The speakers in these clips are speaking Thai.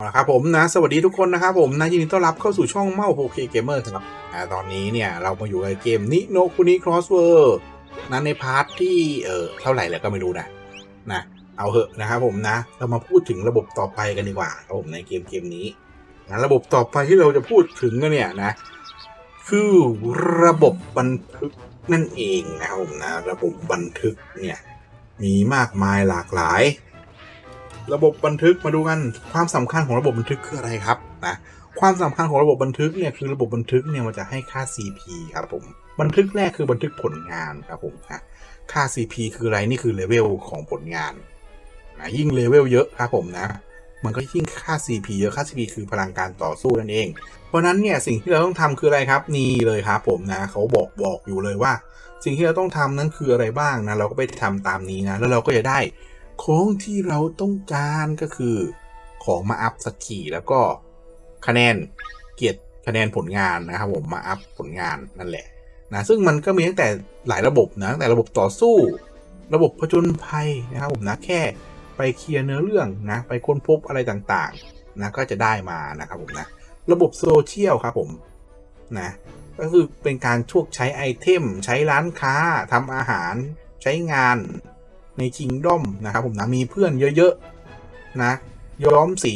เอาละครับผมนะสวัสดีทุกคนนะครับผมนะยินดีต้อนรับเข้าสู่ช่องเมาโฮเคเกมเมอร์ครับอ่ตอนนี้เนี่ยเรามาอยู่ในเกมนิโนคุนิครอสเวอร์นะในพาร์ทที่เออเท่าไหร่แล้วก็ไม่รู้นะนะเอาเหอะนะครับผมนะ เรามาพูดถึงระบบต่อไปกันดีกว่าครับผมในเกมเกมนี้นะระบบต่อไปที่เราจะพูดถึงกันเนี่ยนะ คือระบบบันทึกนั่นเองนะครับผมนะระบบบันทึกเนี่ยมีมากมายหลากหลาย ระบบบันทึกมาดูกันความสำคัญของระบบบันทึกคืออะไรครับนะความสำคัญของระบบบันทึกเนี่ยคือระบบบันทึกเนี่ยมันจะให้ค่า CP ครับผมบันทึกแรกคือบันทึกผลงานครับผมนะค่า CP คืออะไรนี่คือเลเวลของผลงานนะยิ่งเลเวลเยอะครับผมนะมันก็ยิ่งค่า CP เยอะค่า CP คือพลังการต่อสู้นั่นเอง เพราะฉะนั้นเนี่ยสิ่งที่เราต้องทำคืออะไรครับนี่เลยครับผมนะเขาบอกบอกอยู่เลยว่า สิ่งที่เราต้องทำนั้นคืออะไรบ้างนะเราก็ไปทำตามนี้นะแล้วเราก็จะได้ ของที่เราต้องการก็คือของมาอัพสักทีแล้วก็คะแนนเกียรติคะแนนผลงานนะครับผมมาอัพผลงานนั่นแหละนะซึ่งมันก็มีตั้งแต่หลายระบบนะตั้งแต่ระบบต่อสู้ ระบบผจญภัยนะครับผมนะแค่ไปเคลียร์เนื้อเรื่องนะไปค้นพบอะไรต่างๆนะก็จะได้มานะครับผมนะระบบโซเชียลครับผมนะก็คือเป็นการชวกใช้ไอเทม ใช้ร้านค้าทำอาหารใช้งาน ในคิงด้อมนะครับผมนะมีเพื่อนเยอะๆนะย้อมสี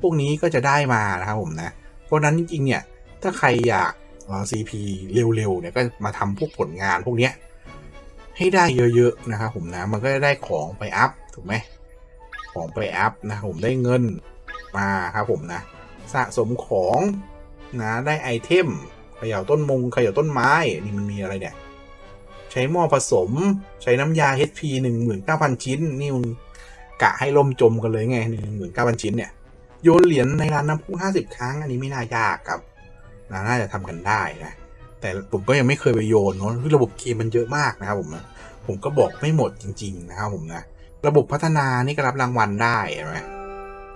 พวกนี้ก็จะได้มานะครับผมนะ เพราะนั้นจริงๆเนี่ยถ้าใครอยากเอ่อ CP เร็วๆเนี่ยก็มาทำพวกผลงานพวกเนี้ยให้ได้เยอะๆนะครับผมนะมันก็จะได้ของไปอัพถูกไหมของไปอัพนะผมได้เงินมาครับผมนะสะสมของนะได้ไอเทมขย่าต้นมงขย่าต้นไม้นี่มันมีอะไรเนี่ย ใช้หม้อผสม ใช้น้ำยา HP 19,000 ชิ้น นี่มึงกะให้ล่มจมกันเลยไง 19,000 ชิ้นเนี่ย โยนเหรียญในร้านน้ำพุ50 ครั้ง อันนี้ไม่น่ายากครับน,น่าจะทำกันได้นะ แต่ผมก็ยังไม่เคยไปโยนเนาะคือระบบเกมมันเยอะมากนะครับผมนะผมก็บอกไม่หมดจริง ๆ นะครับผมนะ ระบบพัฒนานี่ก็รับรางวัลได้เห็นไหม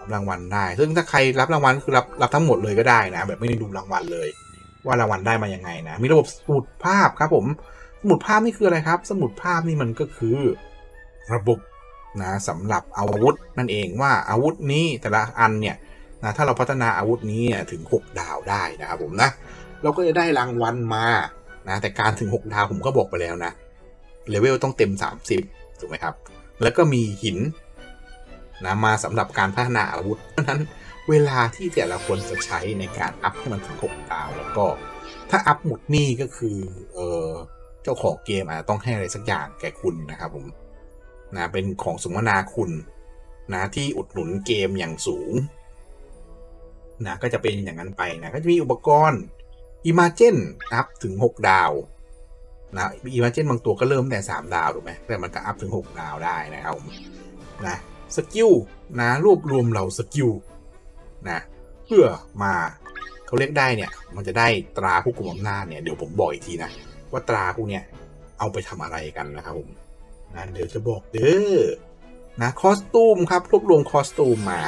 รับรางวัลได้ ซึ่งถ้าใครรับรางวัลคือรับรับทั้งหมดเลยก็ได้นะ แบบไม่ได้ดูรางวัลเลย ว่ารางวัลได้มายังไงนะ มีระบบสมุดภาพครับผม สมุดภาพนี่คืออะไรครับ สมุดภาพนี่มันก็คือ ระบบนะสำหรับอาวุธนั่นเองว่าอาวุธนี้แต่ละอันเนี่ยนะถ้าเราพัฒนาอาวุธนี้ถึง 6 ดาวได้นะครับผมนะเราก็จะได้รางวัลมานะแต่การถึง 6 ดาวผมก็บอกไปแล้วนะเลเวลต้องเต็ม 30ถูกไหมครับ แล้วก็มีหินนะมาสำหรับการพัฒนาอาวุธเพราะนั้นเวลาที่แต่ละคนจะใช้ในการอัพให้มันถึง 6 ดาว แล้วก็ถ้าอัพหมดนี่ก็คือเออ จ้าของเกมอาจจะต้องให้อะไรสักอย่างแก่คุณนะครับผมนะเป็นของสมนาคุณนะที่อุดหนุนเกมอย่างสูงนะก็จะเป็นอย่างนั้นไปนะก็จะมีอุปกรณ์ Imagen อัพถึง 6 ดาวนะ Imagen บางตัวก็เริ่มแต่ 3 ดาวถูกไหมแต่มันก็อัพถึง 6 ดาวได้นะครับผมนะสกิลนะรวบรวมเหล่าสกิลนะเพื่อมาเขาเรียกได้เนี่ย มันจะได้ตราผู้กุมอำนาจเนี่ย เดี๋ยวผมบอกอีกทีนะ ว่าตราพวกเนี้ยเอาไปทำอะไรกันนะครับผมนะเดี๋ยวจะบอกเด้อนะคอสตูมครับรวบรวมคอสตูมมา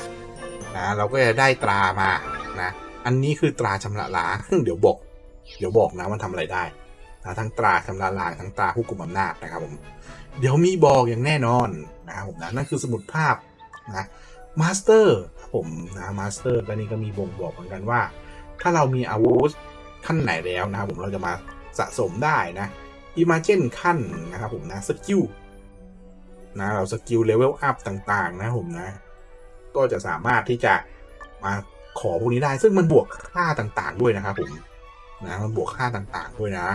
นะเราก็จะได้ตรามานะอันนี้คือตราชำระล้างเดี๋ยวบอก เดี๋ยวบอกนะมันทำอะไรได้นะทั้งตราชำระล้างทั้งตราผู้กุมอำนาจนะครับผมเดี๋ยวมีบอกอย่างแน่นอนนะครับผมนะนั่นคือสมุดภาพนะมาสเตอร์ผมนะมาสเตอร์ก็นี่ก็มีบ่งบอกเหมือนกันว่า ถ้าเรามีอาวุธขั้นไหนแล้วนะครับผมเราจะมา สะสมได้นะอิมาเจนขั้นนะครับผมนะสกิลนะเราสกิลเลเวลอัพต่างๆ นะผมนะ ก็จะสามารถที่จะมาขอพวกนี้ได้ซึ่งมันบวกค่าต่างๆ ด้วยนะครับผมนะมันบวกค่าต่างๆ ด้วยนะ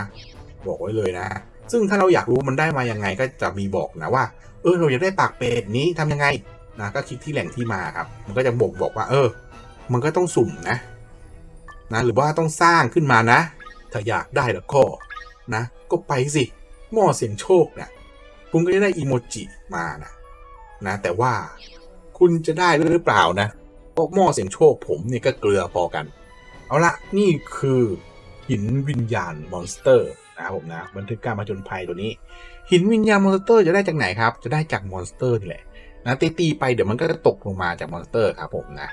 บอกไว้เลยนะ ซึ่งถ้าเราอยากรู้มันได้มายังไงก็จะมีบอกนะว่า เออเราอยากได้ปากเป็ดนี้ทำยังไงนะก็คลิกที่แหล่งที่มาครับ มันก็จะบอกบอกว่า เออ มันก็ต้องสุ่มนะ นะ หรือว่าต้องสร้างขึ้นมานะ ถ้าอยากได้แล้วก็นะ ก็ไปสิหม้อเสียงโชคเนี่ยคุณก็จะได้อีโมจิมานะนะ แต่ว่าคุณจะได้หรือเปล่านะเพราะหม้อเสียงโชคผมเนี่ยก็เกลือพอกัน เอาละนี่คือหินวิญญาณมอนสเตอร์นะครับผมนะบันทึกการมาจนภัยตัวนี้ หินวิญญาณมอนสเตอร์จะได้จากไหนครับ จะได้จากมอนสเตอร์นี่แหละนะตีตีๆไปเดี๋ยวมันก็จะตกลงมาจากมอนสเตอร์ครับผมนะ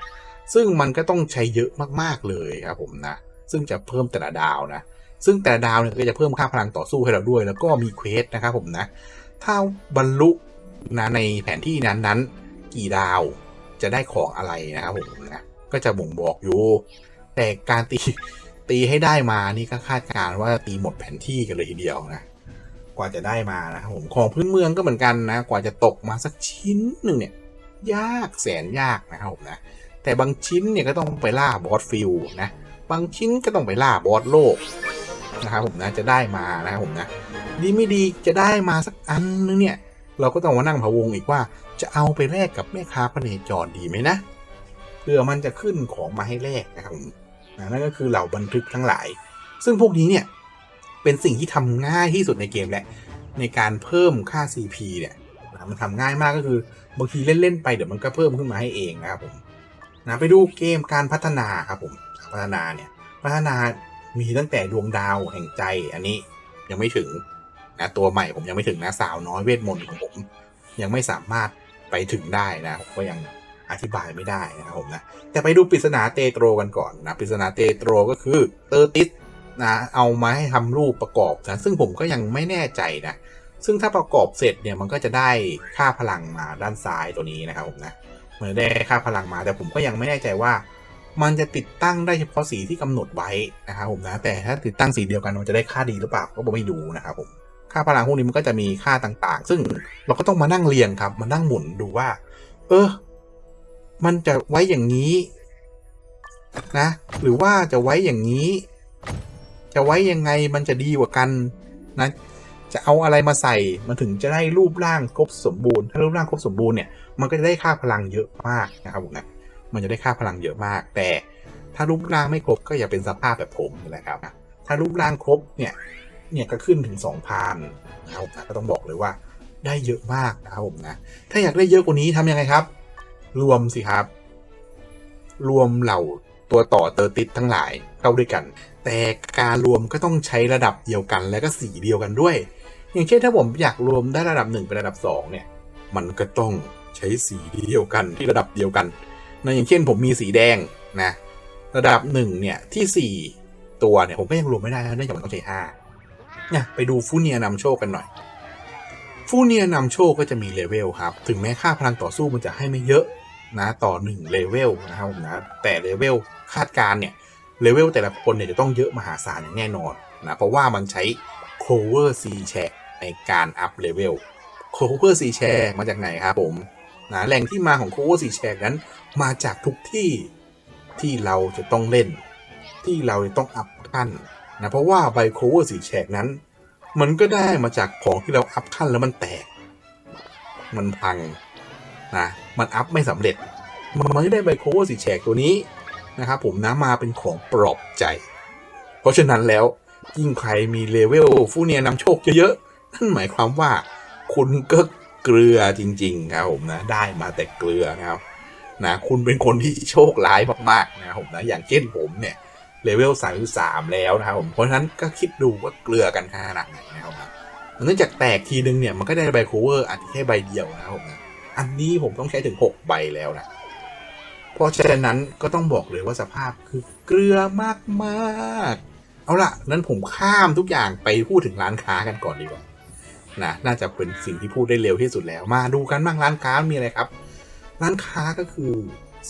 ซึ่งมันก็ต้องใช้เยอะมากๆเลยครับผมนะ ซึ่งจะเพิ่มแต่ละดาวนะ ซึ่งแต่ละดาวเนี่ยก็จะเพิ่มค่าพลังต่อสู้ให้เราด้วย แล้วก็มีเควสนะครับผมนะ ถ้าบรรลุนะในแผนที่นั้นนั้นกี่ดาวจะได้ของอะไรนะครับผมนะ ก็จะบ่งบอกอยู่ แต่การตีตีให้ได้มานี่ก็คาดการณ์ว่าตีหมดแผนที่กันเลยทีเดียวนะ กว่าจะได้มานะครับผม ของพื้นเมืองก็เหมือนกันนะ กว่าจะตกมาสักชิ้นหนึ่งเนี่ย ยากแสนยากนะครับผมนะ แต่บางชิ้นเนี่ยก็ต้องไปล่าบอสฟิลนะ บางชิ้นก็ต้องไปล่าบอสโลกนะครับผมนะจะได้มานะครับผมนะดีไม่ดีจะได้มาสักอันนึงเนี่ย เราก็ต้องมานั่งพะวงอีกว่า จะเอาไปแลกกับแม่ค้าพระเนจรดีไหมนะเพื่อมันจะขึ้นของมาให้แลกนะครับผมนั่นก็คือเหล่าบันทึกทั้งหลาย ซึ่งพวกนี้เนี่ยเป็นสิ่งที่ทำง่ายที่สุดในเกมแหละในการเพิ่มค่า CP เนี่ยมันทำง่ายมากก็คือบางทีเล่น ๆ ไปเดี๋ยวมันก็เพิ่มขึ้นมาให้เองนะครับผมนะไปดูเกมการพัฒนาครับผม พัฒนาเนี่ยพัฒนามีตั้งแต่ดวงดาวแห่งใจอันนี้ยังไม่ถึงนะตัวใหม่ผมยังไม่ถึงนะสาวน้อยเวทมนต์ของผม ยังไม่สามารถไปถึงได้นะผมก็ยังอธิบายไม่ได้นะครับผมนะแต่ไปดูปริศนาเตโตรกันก่อนนะปริศนาเตโตรก็คือเตอร์ติสนะเอามาให้ทำรูปประกอบนะซึ่งผมก็ยังไม่แน่ใจนะซึ่งถ้าประกอบเสร็จเนี่ยมันก็จะได้ค่าพลังมาด้านซ้ายตัวนี้นะครับผมนะมันได้ค่าพลังมาแต่ผมก็ยังไม่แน่ใจว่า มันจะติดตั้งได้เฉพาะสีที่กำหนดไว้นะครับผมนะแต่ถ้าติดตั้งสีเดียวกันมันจะได้ค่าดีหรือเปล่าก็ไม่ดูนะครับผมค่าพลังพวกนี้มันก็จะมีค่าต่างๆ ซึ่งเราก็ต้องมานั่งเรียงครับ มานั่งหมุนดูว่า เออ มันจะไว้อย่างนี้นะ หรือว่าจะไว้อย่างนี้ จะไว้ยังไงมันจะดีกว่ากันนะจะเอาอะไรมาใส่มันถึงจะได้รูปร่างครบสมบูรณ์ ถ้ารูปร่างครบสมบูรณ์เนี่ย มันก็จะได้ค่าพลังเยอะมากนะครับผมนะ มันจะได้ค่าพลังเยอะมาก แต่ถ้ารูปร่างไม่ครบก็อย่าเป็นสภาพแบบผมนี่แหละครับ ถ้ารูปร่างครบเนี่ย เนี่ยก็ขึ้นถึง 2,000นะครับผมนะก็ต้องบอกเลยว่าได้เยอะมากนะครับผมนะ ถ้าอยากได้เยอะกว่านี้ทำยังไงครับ รวมสิครับ รวมเหล่าตัวต่อเตอร์ติดทั้งหลายเข้าด้วยกัน แต่การรวมก็ต้องใช้ระดับเดียวกันและก็สีเดียวกันด้วย อย่างเช่นถ้าผมอยากรวมได้ระดับ 1 เป็นระดับ 2 เนี่ย มันก็ต้องใช้สีเดียวกันที่ระดับเดียวกัน นะอย่างเช่นผมมีสีแดงนะ ระดับ1เนี่ยที่4ตัวเนี่ยผมก็ยังรวมไม่ได้เนื่องจากมันต้องใช้5เนี่ยไปดูฟูเนียนำโชคกันหน่อย ฟูเนียนำโชคก็จะมีเลเวลครับ ถึงแม้ค่าพลังต่อสู้มันจะให้ไม่เยอะนะต่อ1เลเวลนะครับผมนะแต่เลเวลคาดการเนี่ยเลเวลแต่ละคนเนี่ยจะต้องเยอะมหาศาลอย่างแน่นอนนะเพราะว่ามันใช้ cover C check ในการอัพเลเวล cover C check มาจากไหนครับผม นะแหล่งที่มาของ cover C check นั้น มาจากทุกที่ที่เราจะต้องเล่น ที่เราจะต้องอัพขั้นนะเพราะว่าใบ cover C check นั้น มันก็ได้มาจากของที่เราอัพขั้นแล้วมันแตก มันพังนะมันอัพไม่สำเร็จ มันไม่ได้ใบโคเวอร์สีแฉกตัวนี้นะครับผมนะมาเป็นของปลอบใจ เพราะฉะนั้นแล้วยิ่งใครมีเลเวลฟูเนียนำโชคเยอะๆนั่นหมายความว่าคุณก็ เกลือจริง ๆ ครับผมนะ ได้มาแต่เกลือนะครับนะคุณเป็นคนที่โชคร้ายมากๆนะครับผมนะอย่างเช่นผมเนี่ยเลเวลสามสามแล้วนะครับผมเพราะฉะนั้นก็คิดดูว่าเกลือกันขนาดไหนนะครับนะเนื่องจากแตกทีนึงเนี่ยมันก็ได้ใบโคเวอร์อาจจะแค่ใบเดียวนะครับผมนะอันนี้ผมต้องใช้ถึง6ใบแล้วนะเพราะฉะนั้นก็ต้องบอกเลยว่าสภาพคือเกลือมากๆ เอาล่ะ นั้นผมข้ามทุกอย่างไปพูดถึงร้านค้ากันก่อนดีกว่า นะน่าจะเป็นสิ่งที่พูดได้เร็วที่สุดแล้ว มาดูกันบ้างร้านค้ามีอะไรครับ ร้านค้าก็คือ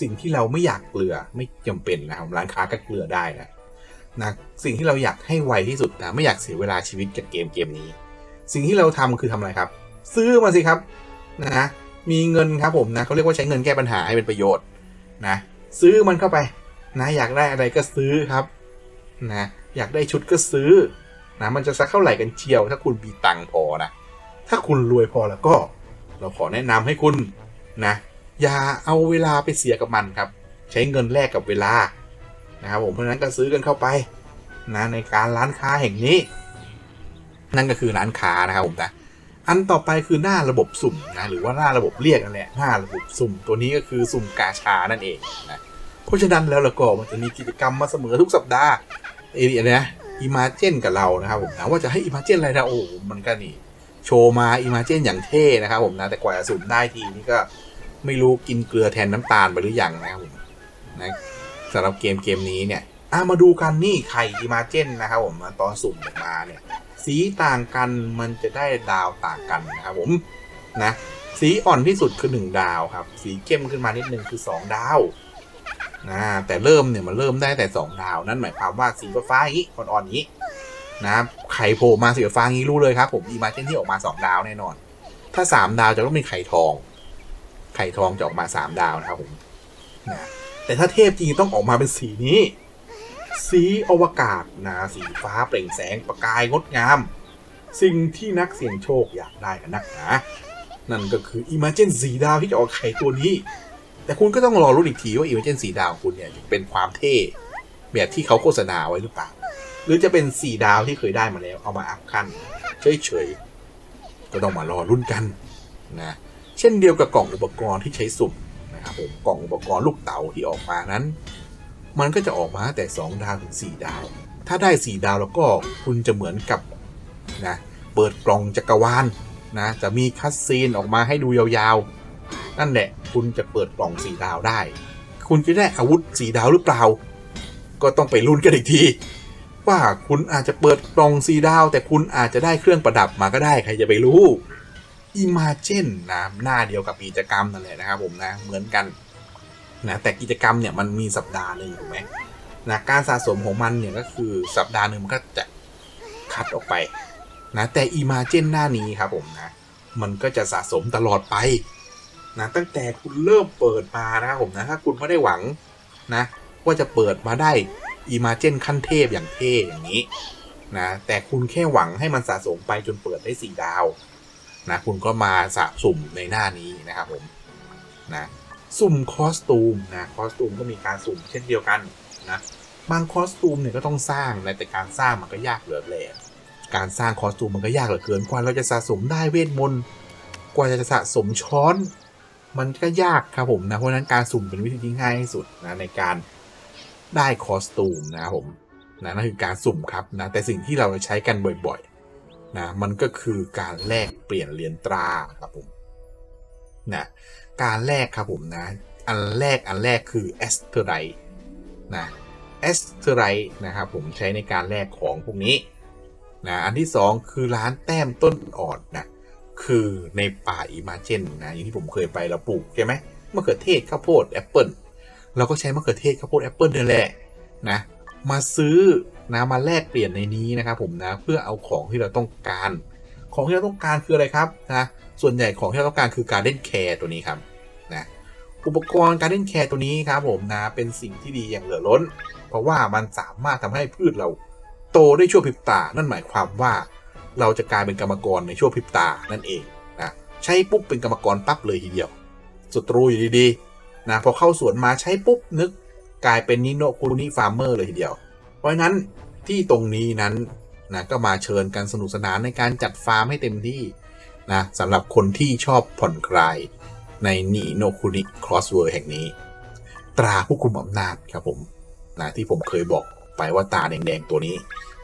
สิ่งที่เราไม่อยากเกลือไม่จำเป็นนะครับร้านค้าก็เกลือได้นะนะสิ่งที่เราอยากให้ไวที่สุดนะไม่อยากเสียเวลาชีวิตกับเกมเกมนี้ สิ่งที่เราทำคือทำอะไรครับ ซื้อมาสิครับนะมีเงินครับผมนะเขาเรียกว่าใช้เงินแก้ปัญหาให้เป็นประโยชน์นะซื้อมันเข้าไปนะอยากได้อะไรก็ซื้อครับนะอยากได้ชุดก็ซื้อ นะมันจะสักเท่าไหร่กันเชียว ถ้าคุณมีตังพอนะถ้าคุณรวยพอแล้วก็ เราขอแนะนำให้คุณนะอย่าเอาเวลาไปเสียกับมันครับ ใช้เงินแลกกับเวลานะครับผมเพราะฉะนั้นก็ซื้อกันเข้าไปนะในการร้านค้าแห่งนี้ นั่นก็คือร้านค้านะครับผมนะอันต่อไปคือหน้าระบบสุ่มนะหรือว่าหน้าระบบเรียกนั่นแหละหน้าระบบสุ่ม ตัวนี้ก็คือสุ่มกาชานั่นเองนะเพราะฉะนั้นแล้วเราก็มันจะมีกิจกรรมมาเสมอทุกสัปดาห์เอเดียนะ อิมาเจนกับเรานะครับผมนะว่าจะให้อิมาเจนอะไรนะโอ้มันก็นี่ โชว์มาอิมาเจนอย่างเท่นะครับผมนะแต่กว่าจะสุ่มได้ทีนี่ก็ไม่รู้กินเกลือแทนน้ำตาลไปหรือยังนะครับผมนะสำหรับเกมเกมนี้เนี่ยอะมาดูกันนี่ไข่อิมาเจนนะครับผมตอนสุ่มออกมาเนี่ย สีต่างกันมันจะได้ดาวต่างกันนะครับผมนะสีอ่อนที่สุดคือ 1 ดาวครับ สีเข้มขึ้นมานิดนึงคือ 2 ดาว นะแต่เริ่มเนี่ยมันเริ่มได้แต่สองดาว นั่นหมายความว่าสีฟ้าอย่างนี้อ่อนๆอย่างนี้นะไข่โผล่มาสีฟ้างี้รู้เลยครับ ผมอีมาเจนที่ออกมาสองดาวแน่นอน ถ้าสามดาวจะต้องเป็นไข่ทอง ไข่ทองจะออกมาสามดาวนะครับผมนะแต่ถ้าเทพจริงต้องออกมาเป็นสีนี้ สีอวกาศนะสีฟ้าเปล่งแสงประกายงดงาม สิ่งที่นักเสี่ยงโชคอยากได้กันนักหนานั่นก็คือ Imagine สีดาวที่จะออกไข่ตัวนี้ แต่คุณก็ต้องรอรุ้นอีกทีว่า Imagine สีดาวคุณเนี่ยเป็นความเท่แบบที่เขาโฆษณาไว้หรือเปล่า หรือจะเป็นสีดาวที่เคยได้มาแล้ว เอามาอัพขั้นเฉยๆก็ต้องมารอรุ่นกันนะเช่นเดียวกับกล่องอุปกรณ์ที่ใช้สุ่มนะครับผมกล่องอุปกรณ์ลูกเต๋าที่ออกมานั้น มันก็จะออกมาแต่ 2 ดาวถึง 4 ดาว ถ้าได้ 4 ดาวแล้วก็คุณจะเหมือนกับนะเปิดกล่องจักรวาลนะจะมีคัสซีนออกมาให้ดูยาวๆ นั่นแหละ คุณจะเปิดกล่อง4ดาวได้ คุณจะได้อาวุธ4ดาวหรือเปล่า ก็ต้องไปลุ้นกันอีกที ว่าคุณอาจจะเปิดกล่อง4ดาว แต่คุณอาจจะได้เครื่องประดับมาก็ได้ ใครจะไปรู้ Imagine นะหน้าเดียวกับกิจกรรมนั่นแหละนะครับผมนะเหมือนกันนะแต่กิจกรรมเนี่ยมันมีสัปดาห์หนึ่งถูกไหมนะการสะสมของมันเนี่ยก็คือสัปดาห์หนึ่งมันก็จะคัดออกไปนะแต่ Imagine หน้านี้ครับผมนะมันก็จะสะสมตลอดไป นะตั้งแต่คุณเริ่มเปิดมานะครับผมนะถ้าคุณไม่ได้หวังนะว่าจะเปิดมาได้ Imagine ขั้นเทพอย่างเท่อย่างนี้นะแต่คุณแค่หวังให้มันสะสมไปจนเปิดได้สี่ดาวนะคุณก็มาสะสุ่มในหน้านี้นะครับผมนะสุ่มคอสตูมนะคอสตูมก็มีการสุ่มเช่นเดียวกันนะบางคอสตูมเนี่ยก็ต้องสร้างนะแต่การสร้างมันก็ยากเหลือแหลการสร้างคอสตูมมันก็ยากเหลือเกินกว่าเราจะสะสมได้เวทมนต์กว่าจะสะสมช้อน มันก็ยากครับผมนะเพราะฉะนั้นการสุ่มเป็นวิธีที่ง่ายที่สุดนะในการได้คอสตูมนะครับผมนะนั่นคือการสุ่มครับนะแต่สิ่งที่เราใช้กันบ่อยๆนะมันก็คือการแลกเปลี่ยนเหรียญตราครับผมนะการแลกครับผมนะอันแรกอันแรกคือแอสเทอไรนะแอสเทอไรนะครับผมใช้ในการแลกของพวกนี้นะอันที่สองคือร้านแต้มต้นอ่อนนะ คือในป่าอิมาเจนนะอย่างที่ผมเคยไปเราปลูกใช่ไหมมะเขือเทศข้าวโพดแอปเปิลเราก็ใช้มะเขือเทศข้าวโพดแอปเปิลนี่แหละนะมาซื้อนะมาแลกเปลี่ยนในนี้นะครับผมนะเพื่อเอาของที่เราต้องการ ของที่เราต้องการคืออะไรครับนะส่วนใหญ่ของที่เราต้องการคือการเล่นแคร์ตัวนี้ครับนะอุปกรณ์การเล่นแคร์ตัวนี้ครับผมนะเป็นสิ่งที่ดีอย่างเหลือล้น เพราะว่ามันสามารถทำให้พืชเราโตได้ชั่วพริบตา นั่นหมายความว่า เราจะกลายเป็นกรรมกรในช่วงพริบตานั่นเองนะใช้ปุ๊บเป็นกรรมกรปั๊บเลยทีเดียวศัตรูอยู่ดีๆนะพอเข้าสวนมาใช้ปุ๊บนึกกลายเป็นนิโนคุนิฟาร์มเมอร์เลยทีเดียว เพราะนั้นที่ตรงนี้นั้นนะก็มาเชิญกันสนุกสนานในการจัดฟาร์มให้เต็มที่นะสำหรับคนที่ชอบผ่อนคลายในนีโนคุนิครอสเวิร์แห่งนี้ ตราผู้คุมอำนาจครับผมนะที่ผมเคยบอกไปว่าตาแดงๆตัวนี้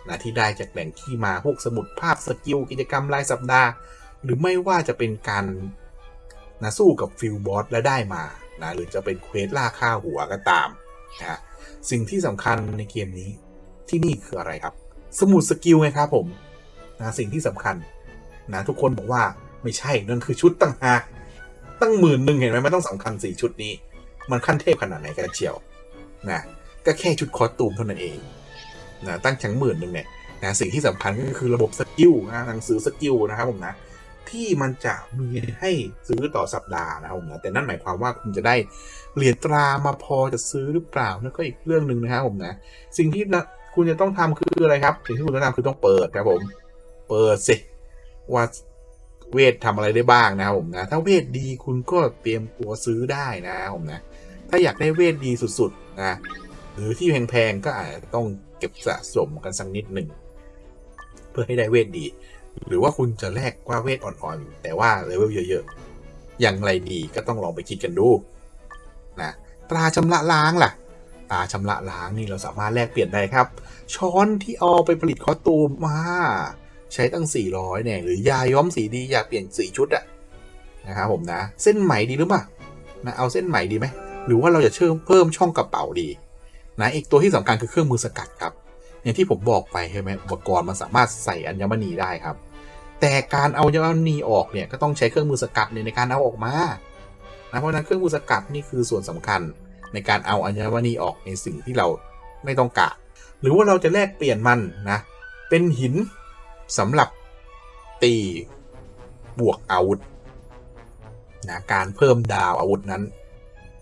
นะที่ได้จากแหล่งที่มาพวกสมุดภาพสกิลกิจกรรมรายสัปดาห์ หรือไม่ว่าจะเป็นการนะสู้กับฟิลบอสและได้มานะหรือจะเป็นเควสล่าค่าหัวก็ตามนะสิ่งที่สำคัญในเกมนี้ที่นี่คืออะไรครับ สมุดสกิลไงครับผมนะสิ่งที่สำคัญนะทุกคนบอกว่าไม่ใช่นั่นคือชุดตั้งหากตั้งหมื่นหนึ่งเห็นไหมไม่ต้องสำคัญสี่ชุดนี้ มันขั้นเทพขนาดไหนกันเชียวนะก็แค่ชุดคอสตูมเท่านั้นเอง นะตั้งชั้งหมื่นหนึ่งเนี่ยนะสิ่งที่สำคัญก็คือระบบสกิลนะหนังสือสกิลนะครับผมนะที่มันจะมีให้ซื้อต่อสัปดาห์นะครับผมนะแต่นั่นหมายความว่าคุณจะได้เหรียญตรามาพอจะซื้อหรือเปล่านั่นก็อีกเรื่องหนึ่งนะครับผมนะสิ่งที่นะคุณจะต้องทำคืออะไรครับสิ่งที่คุณต้องทำคือต้องเปิดครับผม เปิดสิว่าเวททำอะไรได้บ้างนะครับผมนะถ้าเวทดีคุณก็เตรียมตัวซื้อได้นะครับผมนะถ้าอยากได้เวทดีสุดๆนะหรือที่แพงๆก็อาจจะต้อง เก็บสะสมกันสักนิดหนึ่ง เพื่อให้ได้เวทดี หรือว่าคุณจะแลกว่าเวทอ่อนๆ แต่ว่าเลเวลเยอะๆ อย่างไรดีก็ต้องลองไปคิดกันดูนะตราชำระล้างล่ะ ตาชำระล้างนี่เราสามารถแลกเปลี่ยนได้ครับ ช้อนที่เอาไปผลิตคอตูมมาใช้ตั้ง 400เนี่ยหรือยาย้อมสีดีอยากเปลี่ยนสีชุดอะนะครับผมนะ เส้นไหมดีหรือเปล่านะเอาเส้นไหมดีไหมหรือว่าเราจะเชื่อมเพิ่มช่องกระเป๋าดี นะอีกตัวที่สำคัญคือเครื่องมือสกัดครับ อย่างที่ผมบอกไปใช่ไหมอุปกรณ์มันสามารถใส่อัญมณีได้ครับ แต่การเอาอัญมณีออกเนี่ยก็ต้องใช้เครื่องมือสกัดในการเอาออกมานะเพราะนั้นเครื่องมือสกัดนี่คือส่วนสำคัญในการเอาอัญมณีออกในสิ่งที่เราไม่ต้องการหรือว่าเราจะแลกเปลี่ยนมันนะเป็นหินสำหรับตีบวกอาวุธนะการเพิ่มดาวอาวุธนั้น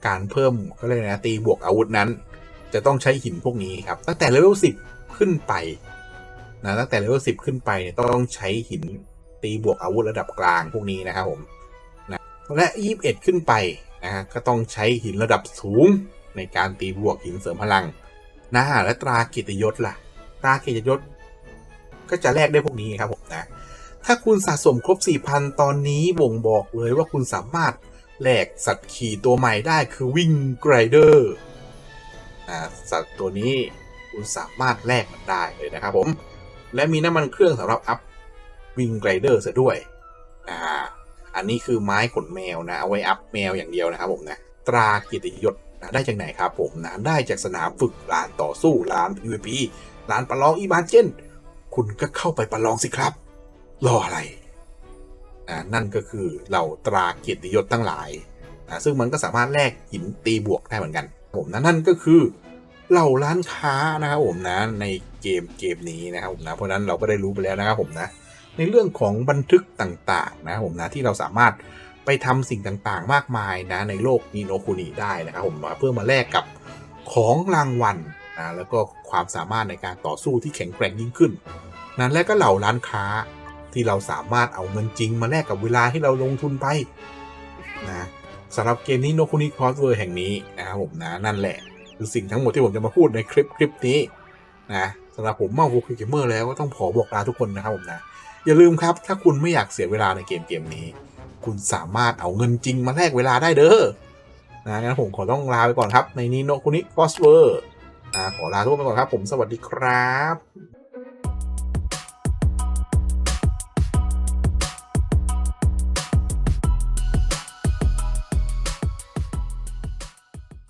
การเพิ่มก็เลยกนะตีบวกอาวุธนั้น จะต้องใช้หินพวกนี้ครับ ตั้งแต่เลเวลสิบขึ้นไปนะตั้งแต่เลเวลสิบขึ้นไปเนี่ยต้องใช้หินตีบวกอาวุธระดับกลางพวกนี้นะครับผมนะและยี่สิบเอ็ดขึ้นไปนะฮะก็ต้องใช้หินระดับสูงในการตีบวกหินเสริมพลังนะและตรากียรติยศล่ะ ตรากียรติยศ ก็จะแลกได้พวกนี้ครับผมนะถ้าคุณสะสมครบ 4,000 ตอนนี้บ่งบอกเลยว่าคุณสามารถแลกสัตว์ขี่ตัวใหม่ได้คือวิ่งไกรเดอร์ สัตว์ตัวนี้คุณสามารถแลกมันได้เลยนะครับผม และมีน้ำมันเครื่องสำหรับอัพวิงไกรเดอร์ซะด้วยอ่าอันนี้คือไม้ขนแมวนะเอาไว้อัพแมวอย่างเดียวนะครับผมนะตราเกียรติยศนะได้จากไหนครับผมนะได้จากสนามฝึกลานต่อสู้ลาน PVP ลานประลองอีบานเจนคุณก็เข้าไปประลองสิครับ รออะไรอ่านั่นก็คือเหล่าตราเกียรติยศทั้งหลายอ่าซึ่งมันก็สามารถแลกหินตีบวกได้เหมือนกัน ผมนะนั่นก็คือเหล่าร้านค้านะครับผมนะในเกมเกมนี้นะครับผมนะเพราะนั้นเราก็ได้รู้ไปแล้วนะครับผมนะในเรื่องของบันทึกต่างๆนะครับผมนะที่เราสามารถไปทำสิ่งต่างๆ มากมายนะในโลกนีโนคุนิได้นะครับผมเพื่อมาแลกกับของรางวัลนะแล้วก็ความสามารถในการต่อสู้ที่แข็งแกร่งยิ่งขึ้นนั้นและก็เหล่าร้านค้าที่เราสามารถเอาเงินจริงมาแลกกับเวลาที่เราลงทุนไปนะ สำหรับเกมนี้โนคุนิคอสเวอร์แห่งนี้นะครับผมนะนั่นแหละ คือสิ่งทั้งหมดที่ผมจะมาพูดในคลิปคลิปนี้นะสำหรับผมมาวูคิเกมเมอร์แล้วก็ต้องขอบอกลาทุกคนนะครับผมนะอย่าลืมครับ ถ้าคุณไม่อยากเสียเวลาในเกมเกมนี้ คุณสามารถเอาเงินจริงมาแลกเวลาได้เด้อนะงั้นผมขอต้องลาไปก่อนครับ ในนี้โนคุนิคอสเวอร์นะขอลาทุกคนไปก่อนครับ ผมสวัสดีครับ